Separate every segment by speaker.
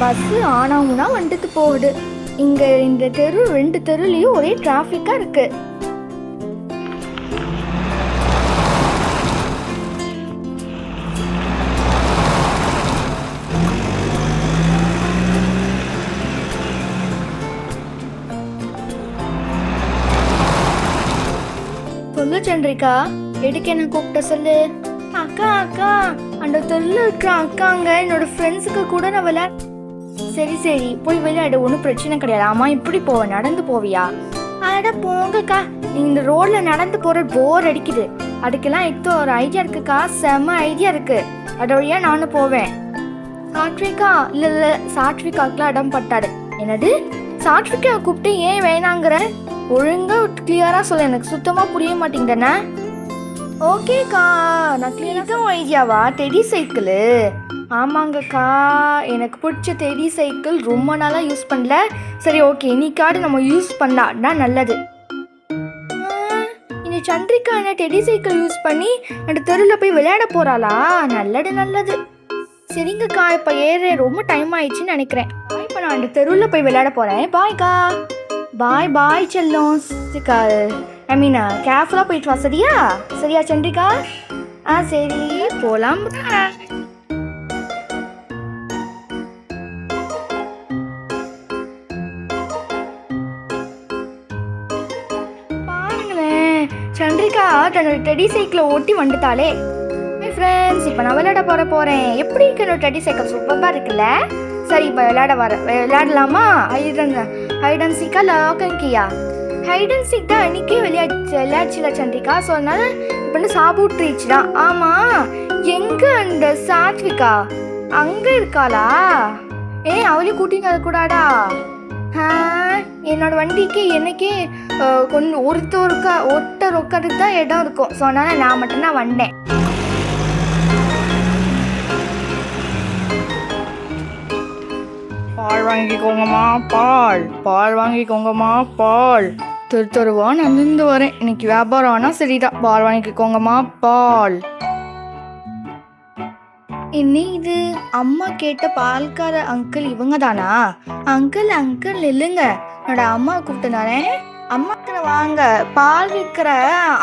Speaker 1: Bus ஆனாவுனா வந்துட்டு போகுது. இங்கே இந்த தெரு ரெண்டு தெருலேயும் ஒரே டிராஃபிக்காக இருக்கு. சொல்லு சந்திரிகா எதுக்கு என்ன கூப்பிட்ட சொல்லு? அக்கா அக்கா அந்த தெருல இருக்கிற அக்காங்க என்னோட ஃப்ரெண்ட்ஸுக்கு கூட நான் விளையாட சரி சரி. போய் விளையாடு. ஒன்றும் பிரச்சனை கிடையாது. ஆமா இப்படி போவ நடந்து போவியா? அட போங்கக்கா. நீ இந்த ரோட்ல நடந்து போற போர் அடிக்குது. அதுக்கெல்லாம் இப்போ ஒரு ஐடியா இருக்குக்கா. செம்ம ஐடியா இருக்கு. அது வழியா நானும் போவேன். சாட்விகா இல்ல இல்ல. சாட்விகாக்கெல்லாம் இடம் பட்டாரு. என்னது? சாட்விகா கூப்பிட்டு ஏன் வேணாங்கிற? ஒழுங்கா கிளியரா சொல்ல. எனக்கு சுத்தமா புரிய மாட்டேங்குதானே ஓகேக்கா. நான் கிளியராக ஐடியாவா டெடி சைக்கிளு ஆமாங்கக்கா. எனக்கு பிடிச்ச டெடி சைக்கிள் ரொம்ப நாளாக யூஸ் பண்ணல. சரி ஓகே இன்னைக்காடு நம்ம யூஸ் பண்ணான்னா நல்லது. இந்த சந்திரிகா என்ன டெடி சைக்கிள் யூஸ் பண்ணி அந்த தெருவில் போய் விளையாட போகிறாளா நல்லது நல்லது. சரிங்கக்கா. இப்போ ஏற ரொம்ப டைம் ஆயிடுச்சுன்னு நினைக்கிறேன். இப்போ நான் அந்த தெருவில் போய் விளையாட போகிறேன் பாய்க்கா பாய் பாய் செல்லம். ஐ மீன் கேர்ஃபுல்லாக போயிட்டு வா சரியா? சரியா சந்திரிகா ஆ சரி போகலாம் சந்திரிகா தன்னோட டெடி சைக்கிளை ஓட்டி வந்துட்டாளே. ஃப்ரெண்ட்ஸ் இப்போ நான் விளையாட போகிற போகிறேன் எப்படி இருக்கு என்னோட டெடி சைக்கிள் சூப்பராக இருக்குல்ல? சரி இப்போ விளையாட வர விளையாடலாமா? ஹைடன் ஹைடன் சீக்கா லாக்கன் கியா ஹைடன் சீக் தான் அன்றைக்கே விளையாச்சு விளையாடுச்சுல சந்திரிகா. ஸோ அதனால இப்போ வந்து சாபூட் ரீச் தான் ஆமாம் எங்கே அந்த சாத்விகா? அங்கே இருக்காளா? ஏ அவளையும் கூட்டின்னு கூடாடா ஆ, என்னோட வண்டிக்கு என்னைக்கே அஹ், கொஞ்சம் ஒருத்தருக்கா ஒருத்தர் உட்காருக்கு தான் இடம் இருக்கும். ஸோ அதனால நான் மட்டும்தான் வந்தேன்.
Speaker 2: பால் வாங்கிக்கோங்கம்மா பால். பால் வாங்கிக்கோங்கம்மா பால். தெரு தெருவா நடந்து வரேன். இன்னைக்கு வியாபாரம் ஆனால் சரிதான். பால் வாங்கிக்கோங்கம்மா பால்.
Speaker 1: என்ன இது? அம்மா கேட்ட பால்கார அங்கிள் இவங்க தானா அங்கிள் அங்கிள் இல்லைங்க. என்னோட அம்மா கூப்பிட்டுனாரே அம்மா வாங்க பால் விற்கிற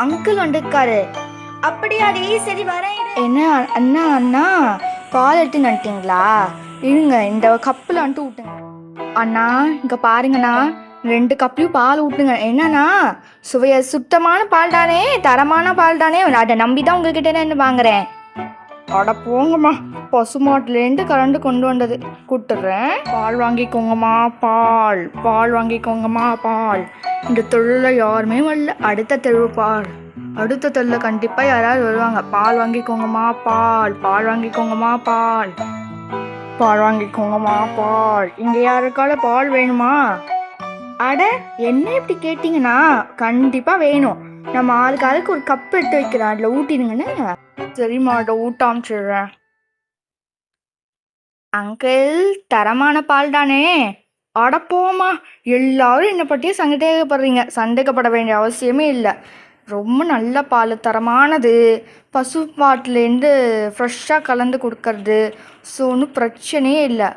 Speaker 1: அங்கிள் வந்துருக்காரு. அப்படியாடி சரி வரேன். என்ன அண்ணா அண்ணா பால் எடுத்து நட்டீங்களா இருங்க இந்த கப்பில் வந்துட்டு விட்டுங்க அண்ணா இங்கே பாருங்கண்ணா. ரெண்டு கப்லையும் பால் ஊட்டுங்க. என்னண்ணா? சுவைய சுத்தமான பால் தானே தரமான பால் தானே அதை நம்பி தான் உங்ககிட்ட நான் வாங்குறேன்.
Speaker 2: அட போங்கம்மா. பசுமாட்டிலேருந்து கரண்டு கொண்டு வந்தது. கூட்டுறேன் பால் வாங்கிக்கோங்கம்மா பால். பால் வாங்கிக்கோங்கம்மா பால். இந்த தொழிலில் யாருமே வரல. அடுத்த தெரு பால் அடுத்த தெருவில் கண்டிப்பாக யாராவது வருவாங்க. பால் வாங்கிக்கோங்கம்மா பால். பால் வாங்கிக்கோங்கம்மா பால். பால் வாங்கிக்கோங்கம்மா பால். இங்கே யாருக்கால பால் வேணுமா?
Speaker 1: அட என்ன இப்படி கேட்டிங்கன்னா? கண்டிப்பாக வேணும். நம்ம ஆளுக்கு ஆளுக்கு ஒரு கப் எடுத்து வைக்கிறேன். அதில் ஊட்டிடுங்கன்னு
Speaker 2: சரிம்மா இதை ஊட்டாமிச்சிடுறேன்
Speaker 1: அங்கிள் தரமான பால் தானே?
Speaker 2: அட போம்மா எல்லாரும் என்னை பற்றியே சந்தேகப்படுறீங்க சந்தேகப்பட வேண்டிய அவசியமே இல்லை. ரொம்ப நல்ல பால் தரமானது. பசு பாட்டிலேருந்து ஃப்ரெஷ்ஷாக கலந்து கொடுக்கறது. ஸோ ஒன்றும் பிரச்சனையே இல்லை.